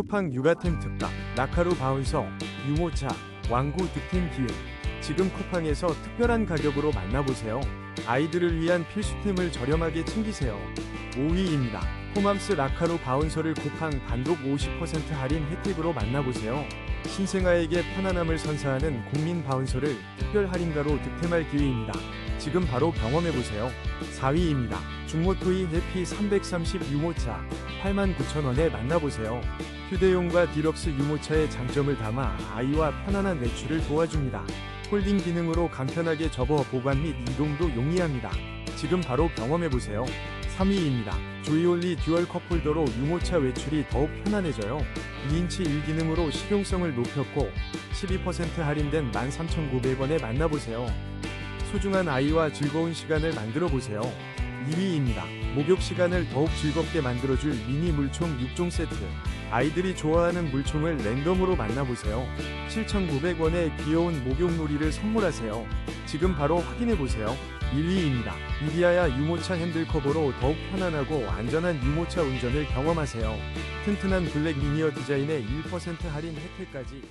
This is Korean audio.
쿠팡 육아템 특가, 라카루 바운서, 유모차, 왕구 득템 기획. 지금 쿠팡에서 특별한 가격으로 만나보세요. 아이들을 위한 필수템을 저렴하게 챙기세요. 5위입니다. 호맘스 라카루 바운서를 쿠팡 단독 50% 할인 혜택으로 만나보세요. 신생아에게 편안함을 선사하는 국민 바운서를 특별 할인가로 득템할 기회입니다. 지금 바로 경험해보세요. 4위입니다. 중모토이 해피 330 유모차 89,000원에 만나보세요. 휴대용과 디럭스 유모차의 장점을 담아 아이와 편안한 외출을 도와줍니다. 홀딩 기능으로 간편하게 접어 보관 및 이동도 용이합니다. 지금 바로 경험해보세요. 3위입니다. 조이올리 듀얼 컵홀더로 유모차 외출이 더욱 편안해져요. 2인치 1 기능으로 실용성을 높였고 12% 할인된 13,900원에 만나보세요. 소중한 아이와 즐거운 시간을 만들어 보세요. 2위입니다. 목욕 시간을 더욱 즐겁게 만들어줄 미니 물총 6종 세트. 아이들이 좋아하는 물총을 랜덤으로 만나보세요. 7,900원에 귀여운 목욕놀이를 선물하세요. 지금 바로 확인해 보세요. 1위입니다. 이디아야 유모차 핸들 커버로 더욱 편안하고 안전한 유모차 운전을 경험하세요. 튼튼한 블랙 리니어 디자인의 1% 할인 혜택까지